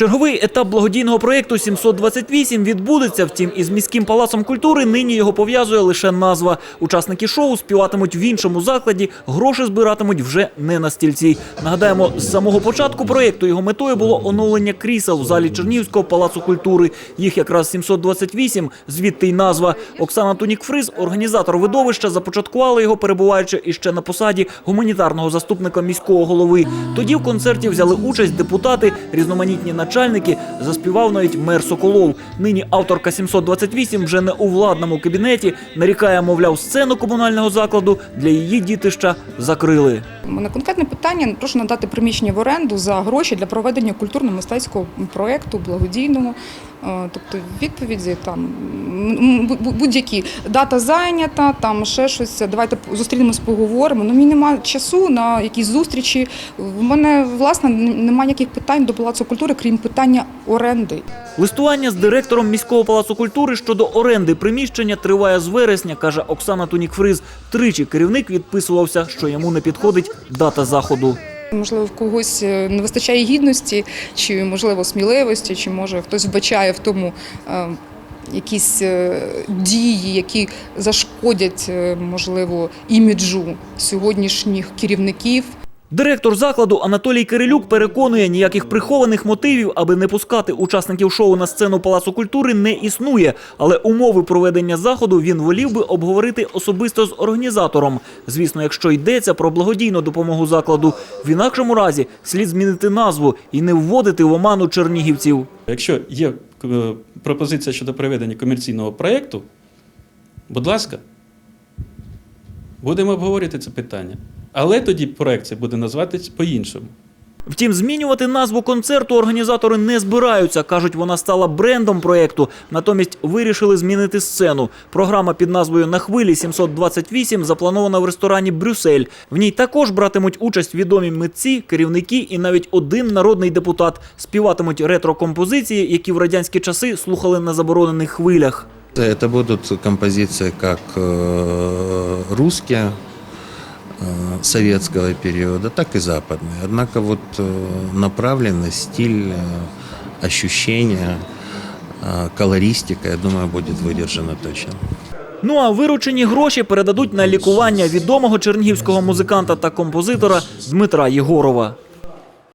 Черговий етап благодійного проєкту 728 відбудеться. Втім, із міським палацом культури нині його пов'язує лише назва. Учасники шоу співатимуть в іншому закладі, гроші збиратимуть вже не на стільці. Нагадаємо, з самого початку проєкту його метою було оновлення крісел в залі Чернігівського палацу культури. Їх якраз 728, звідти й назва. Оксана Тунік-Фриз, організатор видовища, започаткувала його, перебуваючи іще на посаді гуманітарного заступника міського голови. Тоді в концерті взяли участь депутати, різноманітні начальники, заспівав навіть мер Соколов. Нині авторка 728 вже не у владному кабінеті, нарікає, мовляв, сцену комунального закладу для її дітища закрили. У мене конкретне питання. Прошу надати приміщення в оренду за гроші для проведення культурно-мистецького проєкту благодійного. Е, Тобто відповіді там будь-які дата зайнята, там ще щось. Давайте зустрінемось, поговоримо. Ну мені немає часу на якісь зустрічі. В мене власне немає ніяких питань до палацу культури, крім питання оренди. Листування з директором міського палацу культури щодо оренди приміщення триває з вересня, каже Оксана Тунік-Фриз. Тричі керівник відписувався, що йому не підходить дата заходу. Можливо, в когось е, не вистачає гідності, чи можливо сміливості, чи може хтось вбачає в тому е, якісь е, дії, які зашкодять, можливо, іміджу сьогоднішніх керівників. Директор закладу Анатолій Кирилюк переконує, ніяких прихованих мотивів, аби не пускати учасників шоу на сцену Палацу культури, не існує. Але умови проведення заходу він волів би обговорити особисто з організатором. Звісно, якщо йдеться про благодійну допомогу закладу, в інакшому разі слід змінити назву і не вводити в оману чернігівців. Якщо є е, пропозиція щодо проведення комерційного проєкту, будь ласка, будемо обговорювати це питання. Але тоді проєкт цей буде назватись по-іншому. Втім, змінювати назву концерту організатори не збираються. кажуть, вона стала брендом проєкту. Натомість вирішили змінити сцену. Програма під назвою На хвилі 728 запланована в ресторані Брюссель. В ній також братимуть участь відомі митці, керівники і навіть один народний депутат. Співатимуть ретро-композиції, які в радянські часи слухали на заборонених хвилях. Это будут композиции как э, русские э, советского периода, так и западные. Однако вот э, направленность, стиль, э, ощущения, э, колористика, я думаю, будет выдержана точно. Ну а виручені гроші передадуть на лікування відомого чернігівського музиканта та композитора Дмитра Єгорова.